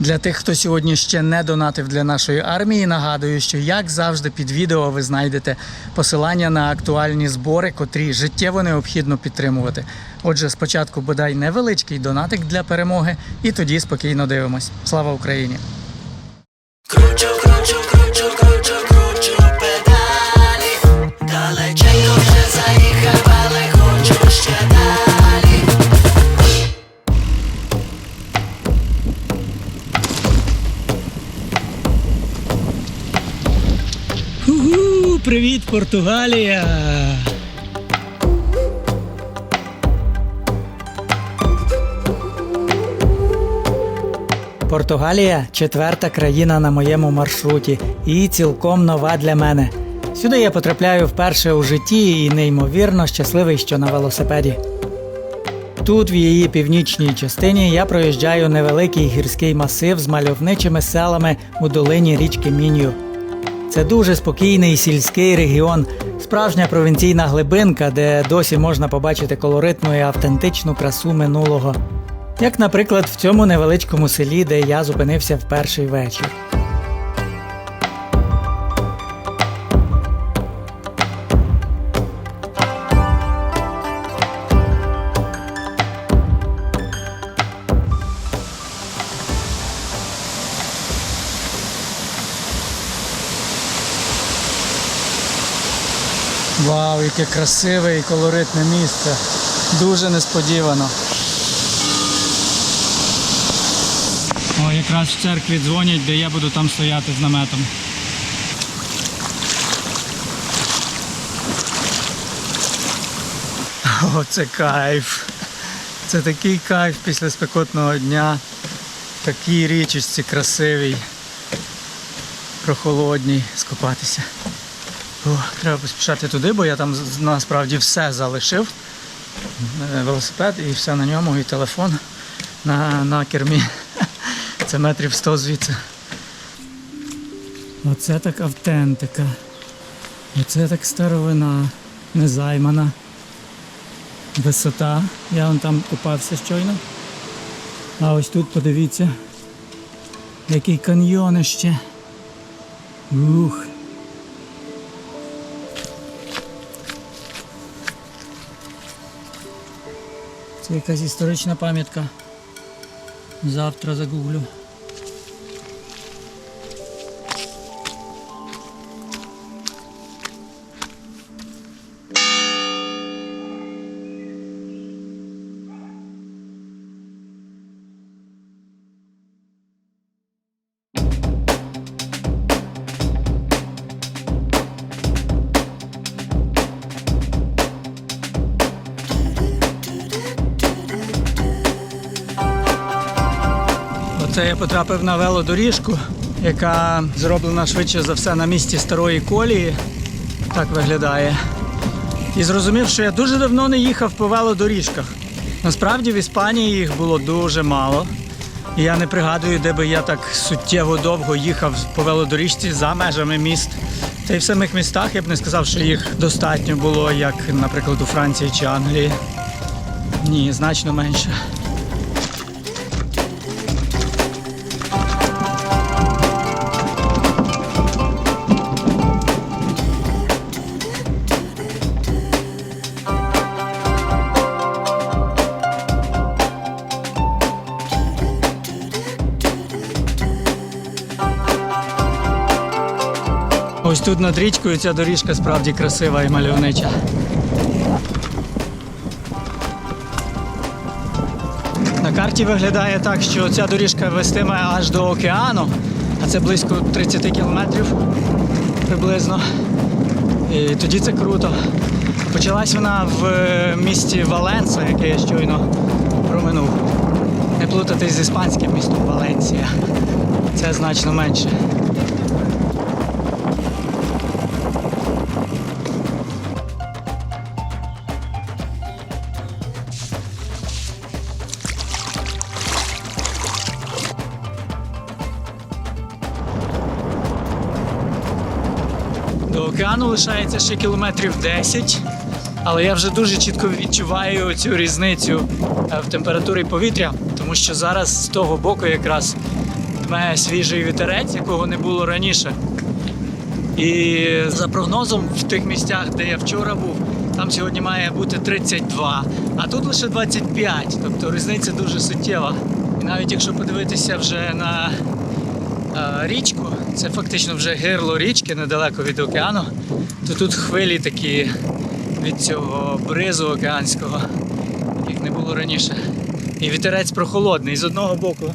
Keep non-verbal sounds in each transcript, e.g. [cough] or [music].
Для тих, хто сьогодні ще не донатив для нашої армії, нагадую, що як завжди під відео ви знайдете посилання на актуальні збори, котрі життєво необхідно підтримувати. Отже, спочатку бодай невеличкий донатик для перемоги, і тоді спокійно дивимось. Слава Україні! Привіт, Португалія! Португалія четверта країна на моєму маршруті і цілком нова для мене. Сюди я потрапляю вперше у житті і неймовірно щасливий, що на велосипеді. Тут, в її північній частині, я проїжджаю невеликий гірський масив з мальовничими селами у долині річки Мін'ю. Це дуже спокійний сільський регіон, справжня провінційна глибинка, де досі можна побачити колоритну і автентичну красу минулого. Як, наприклад, в цьому невеличкому селі, де я зупинився в перший вечір. Вау, яке красиве і колоритне місце. Дуже несподівано. О, якраз в церкві дзвонять, де я буду там стояти з наметом. О, це кайф. Це такий кайф після спекотного дня. Такій річечці красивій, прохолодній, скупатися. Треба поспішати туди, бо я там насправді все залишив. Е, Велосипед і все на ньому, і телефон на, на кермі. [laughs] Це метрів 100 звідси. Оце так автентика. Оце так старовина, незаймана. Висота. Я вон там купався щойно. А ось тут подивіться, який каньйон ще. Ух. Це якась історична пам'ятка. Завтра загуглю. Оце я потрапив на велодоріжку, яка зроблена швидше за все на місці старої колії. Так виглядає. І зрозумів, що я дуже давно не їхав по велодоріжках. Насправді в Іспанії їх було дуже мало. І я не пригадую, де би я так суттєво довго їхав по велодоріжці за межами міст. Та й в самих містах я б не сказав, що їх достатньо було, як, наприклад, у Франції чи Англії. Ні, значно менше. Ось тут над річкою ця доріжка справді красива і мальовнича. На карті виглядає так, що ця доріжка вестиме аж до океану, а це близько 30 кілометрів приблизно. І тоді це круто. Почалась вона в е, місті Валенса, яке я щойно проминув. Не плутати з іспанським містом Валенсія. Це значно менше. До океану лишається ще кілометрів 10, але я вже дуже чітко відчуваю цю різницю е, в температурі повітря, тому що зараз з того боку якраз дме свіжий вітерець, якого не було раніше. І за прогнозом, в тих місцях, де я вчора був, там сьогодні має бути 32, а тут лише 25. Тобто різниця дуже суттєва. І навіть якщо подивитися вже на е, річку, це фактично вже гирло річки недалеко від океану, то тут хвилі такі від цього бризу океанського, яких не було раніше. І вітерець прохолодний. З одного боку,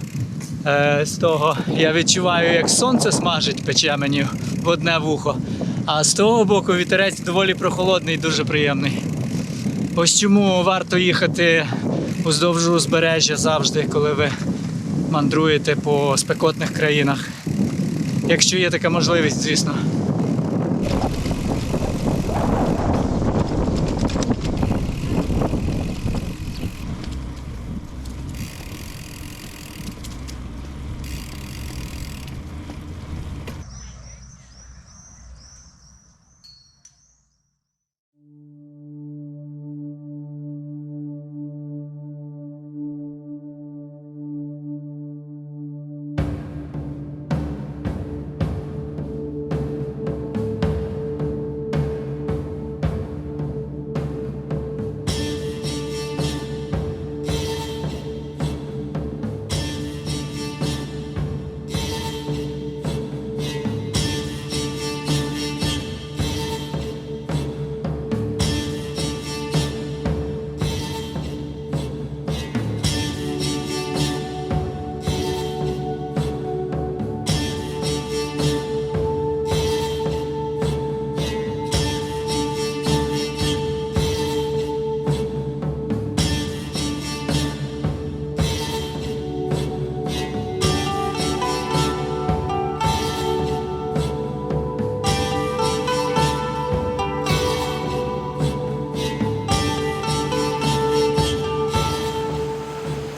е, з того я відчуваю, як сонце смажить, пече мені в одне вухо. А з того боку вітерець доволі прохолодний, дуже приємний. Ось чому варто їхати уздовж узбережжя завжди, коли ви мандруєте по спекотних країнах. Якщо є така можливість, звісно.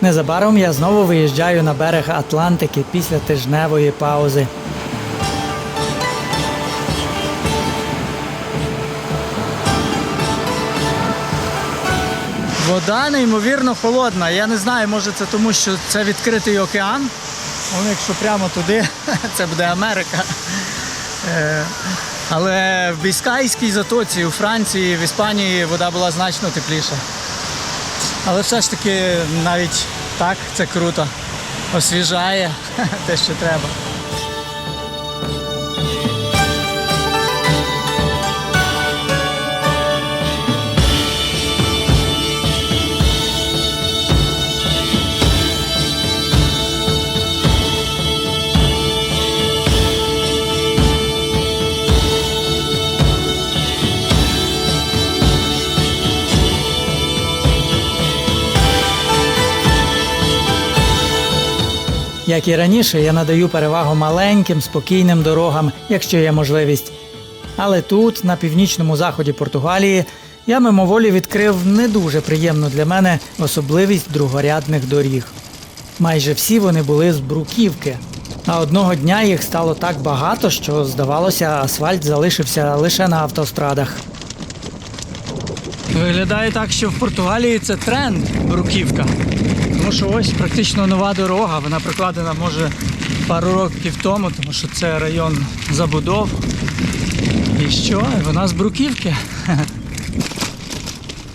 Незабаром я знову виїжджаю на берег Атлантики після тижневої паузи. Вода неймовірно холодна. Я не знаю, може це тому, що це відкритий океан. Але якщо прямо туди, [laughs] це буде Америка. Е, Але в Біскайській затоці, у Франції, в Іспанії вода була значно тепліша. Але все ж таки навіть так це круто. Освіжає [laughs] те, що треба. Як і раніше, я надаю перевагу маленьким, спокійним дорогам, якщо є можливість. Але тут, на північному заході Португалії, я мимоволі відкрив не дуже приємну для мене особливість другорядних доріг. Майже всі вони були з бруківки. А одного дня їх стало так багато, що, здавалося, асфальт залишився лише на автострадах. Виглядає так, що в Португалії це тренд бруківка. Тому що ось практично нова дорога, вона прокладена може пару років тому, тому що це район забудов. І що? Вона з бруківки. [laughs]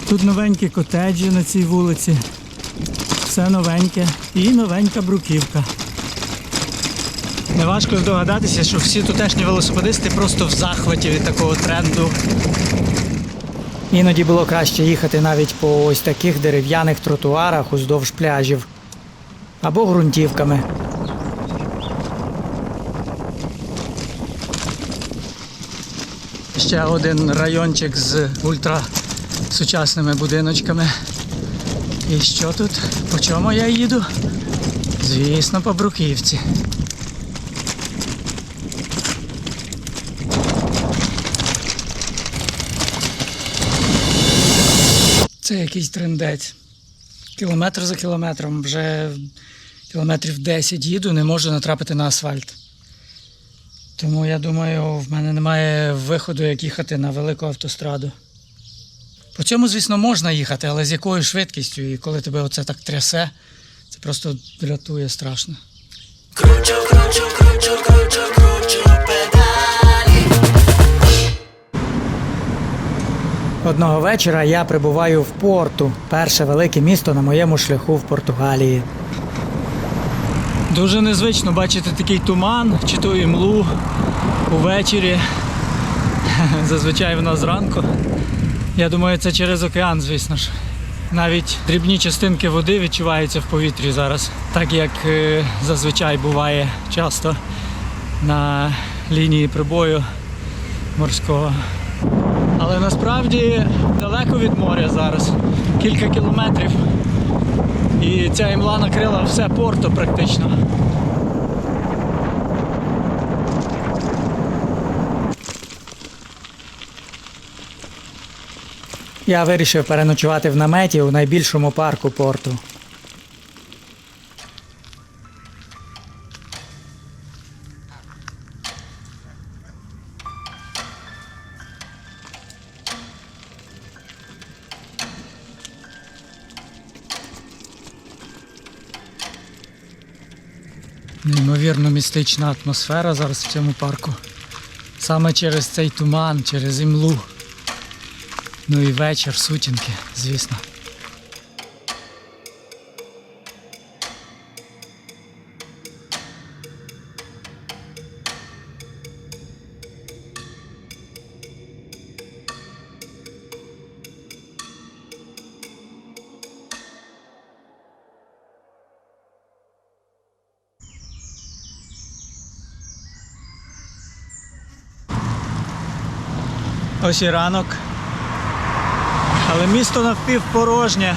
Тут новенькі котеджі на цій вулиці. Все новеньке і новенька бруківка. Неважко здогадатися, що всі тутешні велосипедисти просто в захваті від такого тренду. Іноді було краще їхати навіть по ось таких дерев'яних тротуарах уздовж пляжів або ґрунтівками. Ще один райончик з ультрасучасними будиночками. І що тут? По чому я їду? Звісно, по Бруківці. Це якийсь трендець. Кілометр за кілометром, вже кілометрів 10 їду, не можу натрапити на асфальт. Тому я думаю, в мене немає виходу, як їхати на велику автостраду. По цьому, звісно, можна їхати, але з якою швидкістю, і коли тебе оце так трясе, це просто дратує страшно. Кручу, кручу, Одного вечора я прибуваю в порту, перше велике місто на моєму шляху в Португалії. Дуже незвично бачити такий туман чи то імлу увечері. [laughs] Зазвичай вона зранку. Я думаю, це через океан, звісно ж. Навіть дрібні частинки води відчуваються в повітрі зараз, так як е, зазвичай буває часто на лінії прибою морського. Але насправді далеко від моря зараз, кілька кілометрів. І ця імла накрила все порто практично. Я вирішив переночувати в наметі у найбільшому парку порту. Неймовірно містична атмосфера зараз в цьому парку. Саме через цей туман, через імлу. Ну і вечір, сутінки, звісно. Ось ранок. Але місто навпівпорожнє.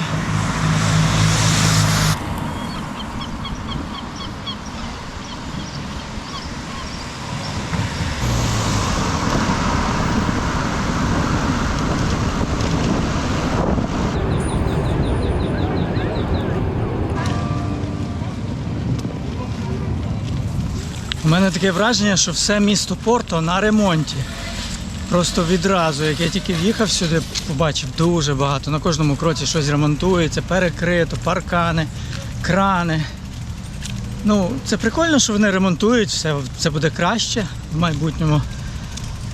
У мене таке враження, що все місто Порто на ремонті. Просто відразу, як я тільки в'їхав сюди, побачив дуже багато. На кожному кроці щось ремонтується, перекрито, паркани, крани. Ну, це прикольно, що вони ремонтують, все це буде краще в майбутньому.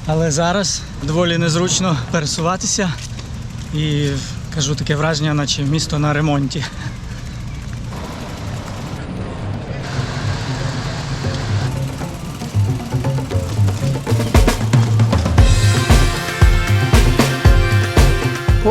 Але зараз доволі незручно пересуватися. І кажу таке враження, наче місто на ремонті.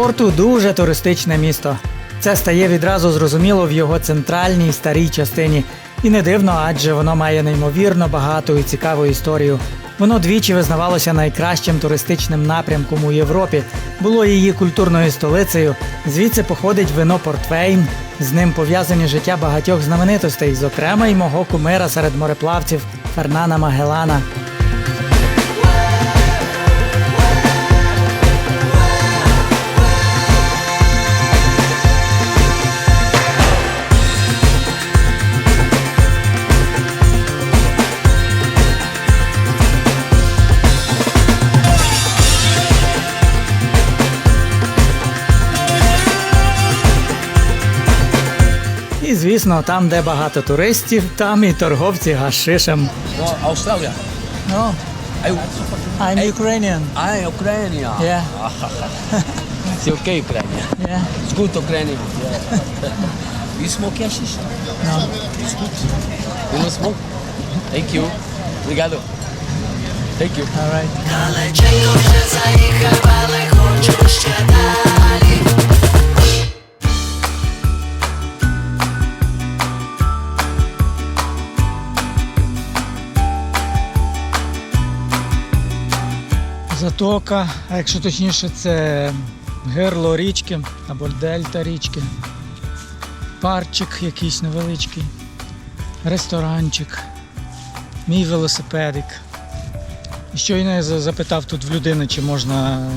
Порту дуже туристичне місто. Це стає відразу зрозуміло в його центральній старій частині. І не дивно, адже воно має неймовірно багату і цікаву історію. Воно двічі визнавалося найкращим туристичним напрямком у Європі, було її культурною столицею. Звідси походить вино Портвейн. З ним пов'язані життя багатьох знаменитостей, зокрема й мого кумира серед мореплавців Фернана Магелана. Звісно, там, де багато туристів, там і торговці гашишем. Australia. No, I'm Ukrainian. I Ukraine. Yeah. It's okay, Ukraine. Yeah. It's good Ukraine. Yeah. you smoke hashish? No. It's good. You don't smoke? Thank you. Obrigado. Thank you. All right. Але Далеченько вже заїхав, але хочу ще далі. Затока, а якщо точніше, це гирло річки або дельта річки. Парчик якийсь невеличкий, ресторанчик, мій велосипедик. І Щойно я запитав тут в людини, чи можна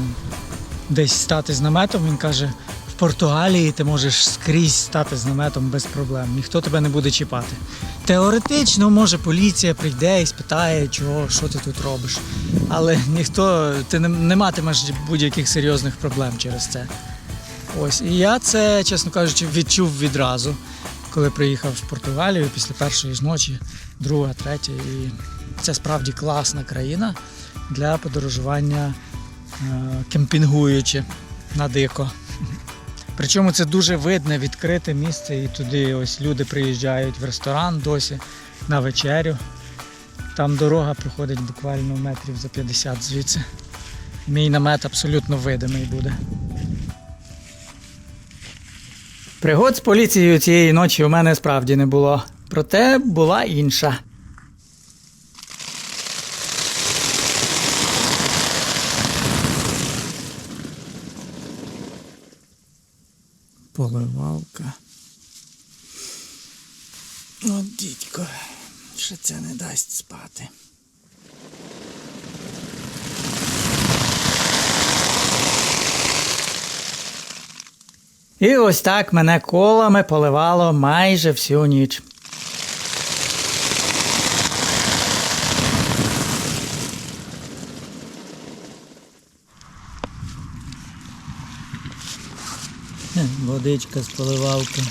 десь стати з наметом. Він каже, в Португалії ти можеш скрізь стати з наметом без проблем. Ніхто тебе не буде чіпати. Теоретично, може, поліція прийде і спитає, чого, що ти тут робиш. Але ніхто, ти не, не матимеш будь-яких серйозних проблем через це. Ось. І я це, чесно кажучи, відчув відразу, коли приїхав в Португалію після першої ж ночі, друга, третя. І це справді класна країна для подорожування е, кемпінгуючи. на дико. Причому це дуже видне, відкрите місце, і туди ось люди приїжджають в ресторан досі на вечерю. Там дорога проходить буквально метрів за 50 звідси. Мій намет абсолютно видимий буде. Пригод з поліцією цієї ночі у мене справді не було. Проте була інша. Поливалка. От дідько, ще це не дасть спати. І ось так мене колами поливало майже всю ніч. Водичка з поливалки.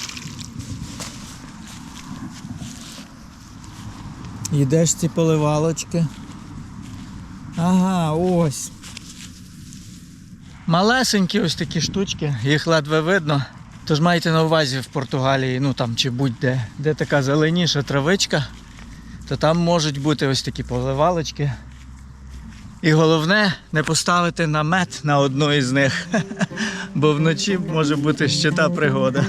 Їдеш ці поливалочки. Ага, ось. Малесенькі ось такі штучки, їх ледве видно. Тож майте на увазі в Португалії, ну там чи будь-де, де така зеленіша травичка, то там можуть бути ось такі поливалочки. І головне не поставити намет на одну із них, [laughs] бо вночі може бути ще та пригода.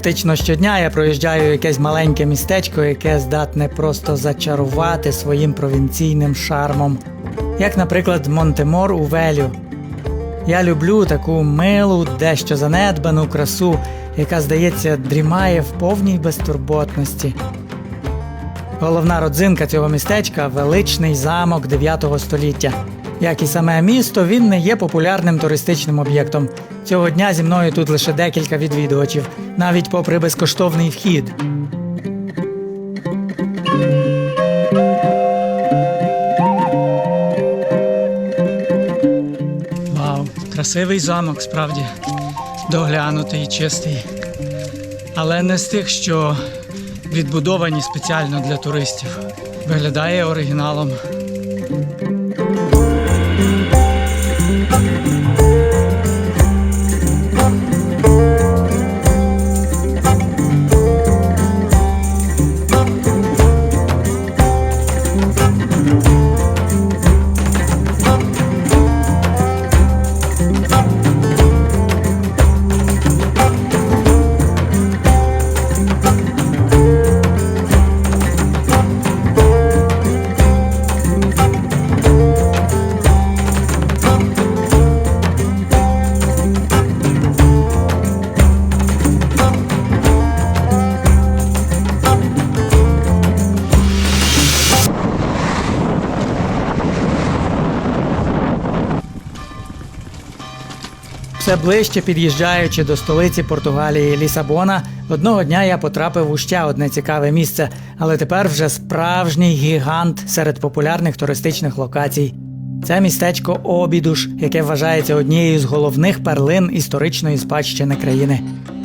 Практично щодня я проїжджаю якесь маленьке містечко, яке здатне просто зачарувати своїм провінційним шармом, як, наприклад, Монтемор у Велю. Я люблю таку милу, дещо занедбану красу, яка, здається, дрімає в повній безтурботності. Головна родзинка цього містечка величний замок 9 століття. Як і саме місто, він не є популярним туристичним об'єктом. Цього дня зі мною тут лише декілька відвідувачів, навіть попри безкоштовний вхід. Вау, красивий замок, справді доглянутий чистий. Але не з тих, що відбудовані спеціально для туристів. Виглядає оригіналом. Все ближче під'їжджаючи до столиці Португалії Лісабона, одного дня я потрапив у ще одне цікаве місце, але тепер вже справжній гігант серед популярних туристичних локацій. Це містечко Обідуш, яке вважається однією з головних перлин історичної спадщини країни.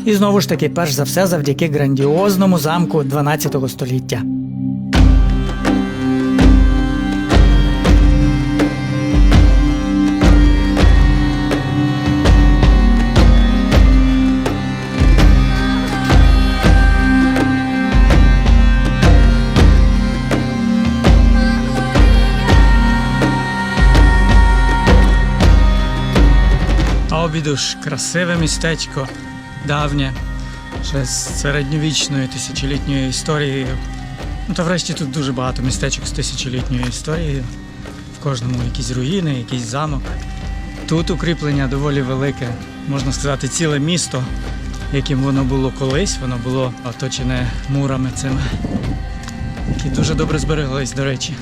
І знову ж таки, перш за все, завдяки грандіозному замку 12 століття. Обідуш красиве містечко, давнє, ще з середньовічною тисячолітньою історією. Ну та врешті тут дуже багато містечок з тисячолітньою історією. В кожному якісь руїни, якийсь замок. Тут укріплення доволі велике, можна сказати, ціле місто, яким воно було колись, воно було оточене мурами цими, які дуже добре збереглись, до речі.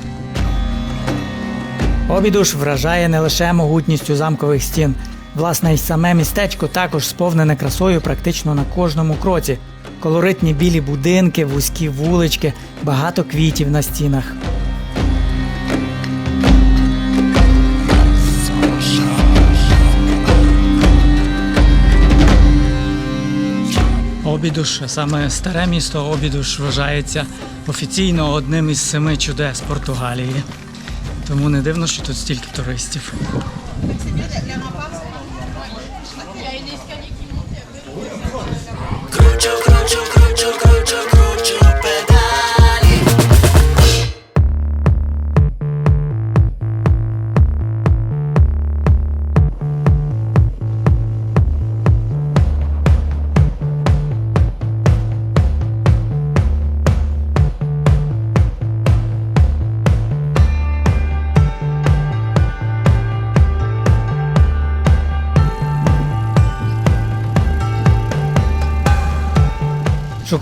Обідуш вражає не лише могутністю замкових стін. Власне, й саме містечко також сповнене красою практично на кожному кроці. Колоритні білі будинки, вузькі вулички, багато квітів на стінах. Обідуш, саме старе місто обідуш вважається офіційно одним із семи чудес Португалії. Тому не дивно, що тут стільки туристів. Кручу,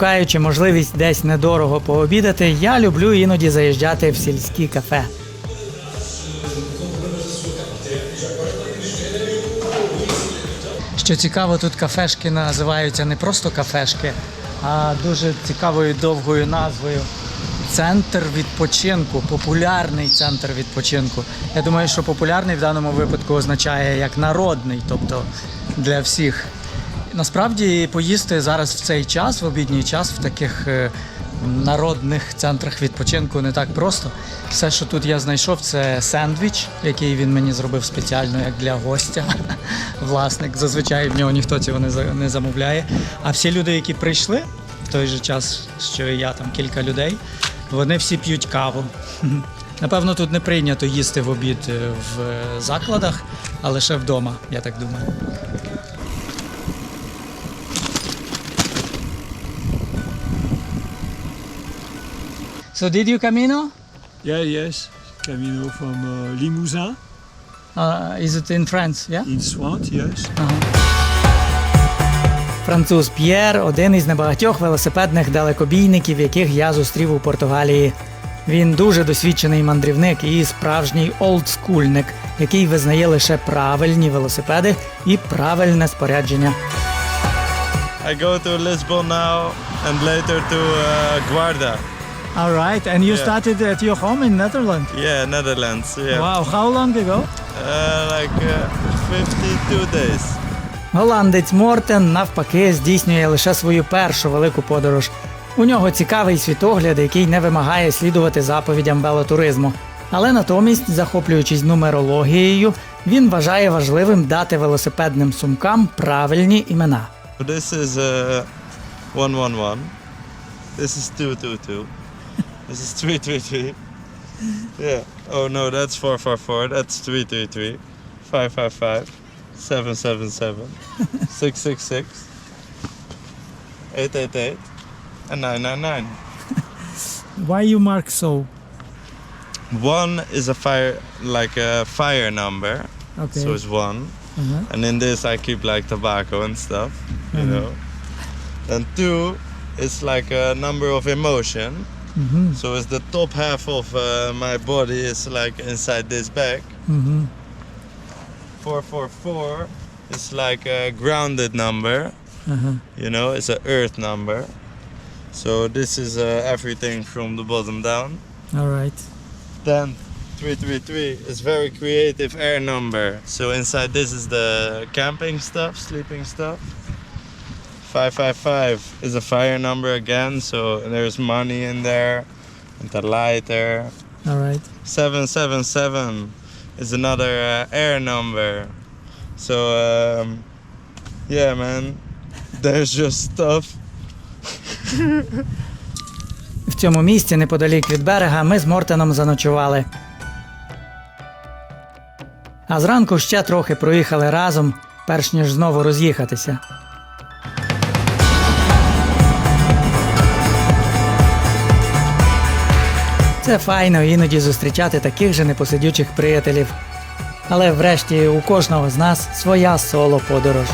Шукаючи можливість десь недорого пообідати, я люблю іноді заїжджати в сільські кафе. Що цікаво, тут кафешки називаються не просто кафешки, а дуже цікавою довгою назвою. Центр відпочинку, популярний центр відпочинку. Я думаю, що популярний в даному випадку означає як народний, тобто для всіх. Насправді поїсти зараз в цей час, в обідній час, в таких е, народних центрах відпочинку не так просто. Все, що тут я знайшов, це сендвіч, який він мені зробив спеціально як для гостя. [laughs] Власник. Зазвичай в нього ніхто цього не за- не замовляє. А всі люди, які прийшли в той же час, що і я, там кілька людей, вони всі п'ють каву. [laughs] Напевно, тут не прийнято їсти в обід е, в е, закладах, а лише вдома, я так думаю. So did you Camino? Yeah, yes. Camino from uh, Limousin Uh, is it in France? Yeah? in Swat, yes. Француз П'єр один із небагатьох велосипедних далекобійників, яких я зустрів у Португалії. Він дуже досвідчений мандрівник і справжній олдскульник, який визнає лише правильні велосипеди і правильне спорядження. I go to Lisbon now and later to uh, Guarda. All right, and you Yeah. started at your home in Netherlands. Yeah, Netherlands. Yeah. Wow, how long ago? Uh, like uh, 52 days. Голландець Мортен навпаки здійснює лише свою першу велику подорож. У нього цікавий світогляд, який не вимагає слідувати заповідям велотуризму. Але натомість, захоплюючись нумерологією, він вважає важливим дати велосипедним сумкам правильні імена. This is uh, 111. This is 222. This is 333. Yeah. Oh no, that's 444. That's 333. 555. 777. 666. [laughs] 888. And 999. [laughs] Why you mark so? One is a fire, like a fire number. Okay. So it's one. Uh -huh. And in this I keep like tobacco and stuff, you know. And two is like a number of emotion. So it's the top half of uh, my body is like inside this bag. 444 is like a grounded number. You know, it's an earth number. So this is uh, everything from the bottom down. All right. Then 333 is very creative air number. So inside this is the camping stuff, sleeping stuff. 555 is a fire number again, so there's money in there and the lighter. All right. 777 is another uh, air number. So um, yeah, man, there's just stuff. В цьому місці, неподалік від берега, ми з Мортеном заночували. А зранку ще трохи проїхали разом, перш ніж знову роз'їхатися. Це файно іноді зустрічати таких же непосидючих приятелів. Але врешті у кожного з нас своя соло подорож.